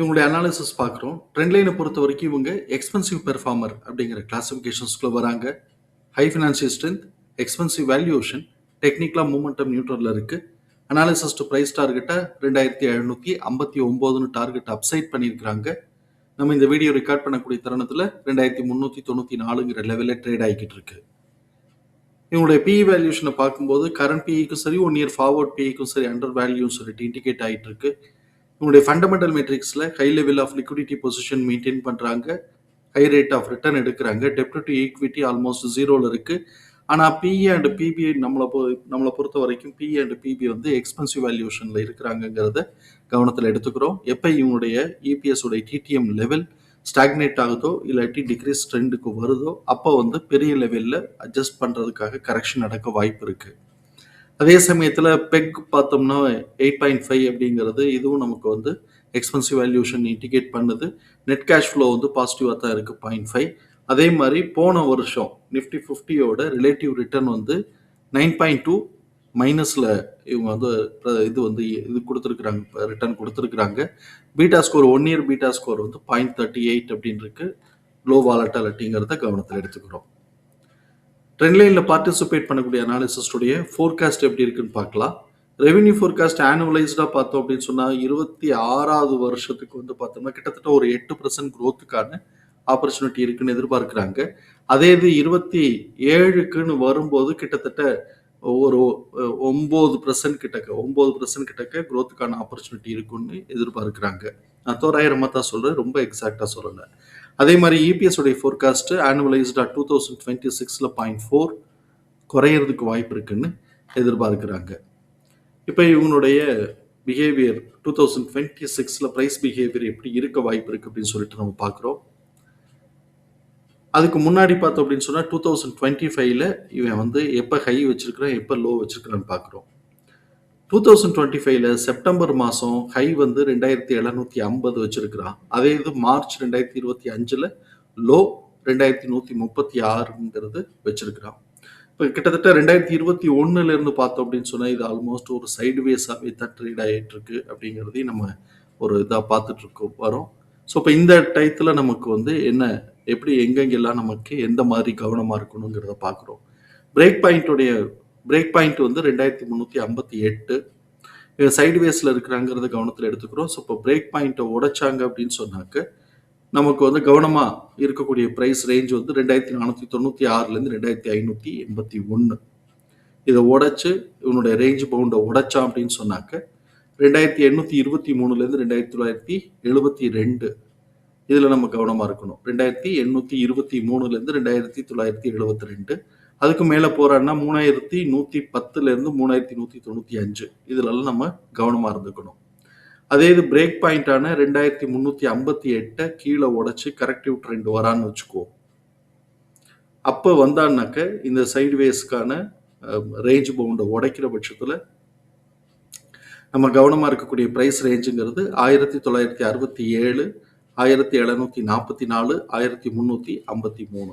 இவங்களுடைய அனாலிசிஸ் பார்க்குறோம். ட்ரெண்ட் லைனை பொறுத்த வரைக்கும் இவங்க எக்ஸ்பென்சிவ் பெர்ஃபார்மர் அப்படிங்கிற கிளாசிஃபிகேஷன்ஸ்குள்ளே வராங்க. High financial strength expensive valuation டெக்னிக்கலாக மூமெண்டம் நியூட்ரலில் இருக்குது அனாலிசிஸ் டு ப்ரைஸ் டார்கெட்டை ரெண்டாயிரத்தி எழுநூற்றி ஐம்பத்தி ஒம்போதுன்னு டார்கெட் அப்சைட் பண்ணியிருக்கிறாங்க. நம்ம இந்த வீடியோ ரெக்கார்ட் பண்ணக்கூடிய தருணத்தில் ரெண்டாயிரத்தி முந்நூற்றி தொண்ணூற்றி நாலுங்கிற லெவலில் ட்ரேட் ஆகிக்கிட்டு இருக்கு. இவங்களுடைய பிஇ வேல்யூஷனை பார்க்கும்போது கரண்ட் பிஇக்கும் சரி ஒன் இயர் ஃபார்வர்ட் பிஇக்கும் சரி அண்டர் வேல்யூன்னு சொல்லிட்டு இண்டிகேட் ஆகிட்டு இருக்கு. உங்களுடைய fundamental மெட்ரிக்ஸில் high level of liquidity position maintain பண்ணுறாங்க ஹை ரேட் ஆஃப் ரிட்டர்ன் எடுக்கிறாங்க. டெப்ட் டு ஈக்விட்டி ஆல்மோஸ்ட் ஜீரோவில் இருக்குது ஆனால் பிஇ அண்ட் பிபி நம்மளை பொ நம்மளை பொறுத்த வரைக்கும் பிஇ அண்ட் பிபி வந்து எக்ஸ்பென்சிவ் வேல்யூஷனில் இருக்கிறாங்கங்கிறத கவனத்தில் எடுத்துக்கிறோம். எப்போ இவங்களுடைய இபிஎஸ் உடைய டிடிஎம் லெவல் ஸ்டாக்னேட் ஆகுதோ இல்லாட்டி டிக்ரீஸ் ட்ரெண்டுக்கு வருதோ அப்போ வந்து பெரிய லெவலில் அட்ஜஸ்ட் பண்ணுறதுக்காக கரெக்ஷன் நடக்க வாய்ப்பு இருக்குது அதே சமயத்தில் பெக் பார்த்தோம்னா எயிட் பாயிண்ட் ஃபைவ் அப்படிங்கிறது இதுவும் நமக்கு வந்து எக்ஸ்பென்சிவ் வேல்யூஷன் இண்டிகேட் பண்ணுது. நெட் கேஷ் ஃப்ளோ வந்து பாசிட்டிவாக தான் இருக்குது பாயிண்ட் ஃபைவ் அதே மாதிரி போன வருஷம் நிஃப்டி ஃபிஃப்டியோட ரிலேட்டிவ் ரிட்டர்ன் வந்து நைன் பாயிண்ட் டூ மைனஸில் இவங்க வந்து இது வந்து இது கொடுத்துருக்குறாங்க ரிட்டர்ன் கொடுத்துருக்குறாங்க. Beta score one year beta score வந்து பாயிண்ட் தேர்ட்டி எயிட் அப்படின்னு இருக்கு லோ வாலட்டாலிட்டிங்கிறத கவனத்தில் எடுத்துக்கிறோம். ட்ரெண்ட்லைனில் பார்ட்டிசிபேட் பண்ணக்கூடிய அனாலிசிஸ்டுடைய ஃபோர்காஸ்ட் எப்படி இருக்குன்னு பார்க்கலாம். ரெவென்யூ ஃபோர்காஸ்ட் ஆனுவலைஸ்டாக பார்த்தோம் அப்படின்னு சொன்னால் இருபத்தி ஆறாவது வருஷத்துக்கு வந்து பார்த்தோம்னா கிட்டத்தட்ட ஒரு எட்டு பர்சன்ட் க்ரோத்துக்கான ஆப்பர்ச்சுனிட்டி இருக்குன்னு எதிர்பார்க்குறாங்க. அதே இது இருபத்தி ஏழுக்குன்னு வரும்போது கிட்டத்தட்ட ஒரு ஒம்பது பர்சன்ட் கிட்டக்க ஒம்பது பர்சன்ட் கிட்டக்க க்ரோத்துக்கான ஆப்பர்ச்சுனிட்டி இருக்குன்னு எதிர்பார்க்குறாங்க. நான் தோராயிரமாக தான் சொல்கிறேன் ரொம்ப எக்ஸாக்டாக சொல்லலை. அதே மாதிரி இபிஎஸ் உடைய ஃபோர்காஸ்ட்டு ஆனுவலைஸ்டா டூ தௌசண்ட் டுவெண்ட்டி சிக்ஸில் பாயிண்ட் ஃபோர் குறையிறதுக்கு வாய்ப்பு இருக்குன்னு எதிர்பார்க்குறாங்க. இப்போ இவங்களுடைய பிஹேவியர் டூ தௌசண்ட் டுவெண்ட்டி சிக்ஸில் ப்ரைஸ் பிஹேவியர் எப்படி இருக்க வாய்ப்பு இருக்குது அப்படின்னு சொல்லிட்டு நம்ம பார்க்குறோம். அதுக்கு முன்னாடி பார்த்தோம் அப்படின்னு சொன்னால் டூ தௌசண்ட் டுவெண்ட்டி ஃபைவ்ல இவன் வந்து எப்போ ஹை வச்சிருக்கிறான் எப்போ லோ வச்சிருக்கிறான்னு பார்க்குறோம். டூ தௌசண்ட் டுவெண்ட்டி ஃபைவ்ல செப்டம்பர் மாதம் ஹை வந்து ரெண்டாயிரத்தி எழுநூத்தி ஐம்பது வச்சிருக்கிறான். அதே இது மார்ச் ரெண்டாயிரத்தி இருபத்தி அஞ்சில் லோ ரெண்டாயிரத்தி நூற்றி முப்பத்தி ஆறுங்கிறது வச்சிருக்கிறான். இப்போ கிட்டத்தட்ட ரெண்டாயிரத்தி இருபத்தி ஒன்றுலேருந்து பார்த்தோம் அப்படின்னு சொன்னால் இது ஆல்மோஸ்ட் ஒரு சைடுவேஸாகவே தான் ட்ரேட் ஆகிட்டு இருக்கு அப்படிங்கிறதையும் நம்ம ஒரு இதாக பார்த்துட்டு இருக்கோம் வரோம். ஸோ இப்போ இந்த டயத்தில் நமக்கு வந்து என்ன எப்படி எங்கெங்கெல்லாம் நமக்கு எந்த மாதிரி கவனமாக இருக்கணுங்கிறத பார்க்குறோம். பிரேக் பாயிண்டோடைய பிரேக் பாயிண்ட் வந்து ரெண்டாயிரத்தி முந்நூற்றி ஐம்பத்தி எட்டு. சைடு வேஸில் இருக்கிறாங்கிறத கவனத்தில் எடுத்துக்கிறோம். ஸோ இப்போ பிரேக் பாயிண்ட்டை உடைச்சாங்க அப்படின்னு சொன்னாக்க நமக்கு வந்து கவனமாக இருக்கக்கூடிய ப்ரைஸ் ரேஞ்ச் வந்து ரெண்டாயிரத்தி நானூற்றி தொண்ணூற்றி ஆறுலேருந்து ரெண்டாயிரத்தி ஐநூற்றி எண்பத்தி ஒன்று இதை உடைச்சு இவனுடைய ரேஞ்ச் பவுண்டை உடைச்சான் அப்படின்னு சொன்னாக்க ரெண்டாயிரத்தி எண்ணூற்றி இருபத்தி மூணுலேருந்து ரெண்டாயிரத்தி தொள்ளாயிரத்தி எழுபத்தி ரெண்டு. இதில் நம்ம கவனமாக இருக்கணும். ரெண்டாயிரத்தி எண்ணூற்றி இருபத்தி மூணுலேருந்து ரெண்டாயிரத்தி தொள்ளாயிரத்தி எழுபத்தி ரெண்டு. அதுக்கு மேலே போகிறான்னா மூணாயிரத்தி நூற்றி பத்துலேருந்து மூணாயிரத்தி நூற்றி தொண்ணூற்றி அஞ்சு. இதிலெல்லாம் நம்ம கவனமாக இருந்துக்கணும். அதே இது பிரேக் பாயிண்டான ரெண்டாயிரத்தி முந்நூற்றி ஐம்பத்தி எட்டை கீழே உடச்சி கரெக்டிவ் ட்ரெண்ட் வரான்னு வச்சுக்கோ அப்போ வந்தான்னாக்க இந்த சைட்வேஸ்க்கான ரேஞ்ச் பவுண்டை உடைக்கிற பட்சத்தில் நம்ம கவனமாக இருக்கக்கூடிய ப்ரைஸ் ரேஞ்சுங்கிறது ஆயிரத்தி தொள்ளாயிரத்தி அறுபத்தி ஏழு ஆயிரத்தி எழுநூற்றி நாற்பத்தி நாலு ஆயிரத்தி முந்நூற்றி ஐம்பத்தி மூணு.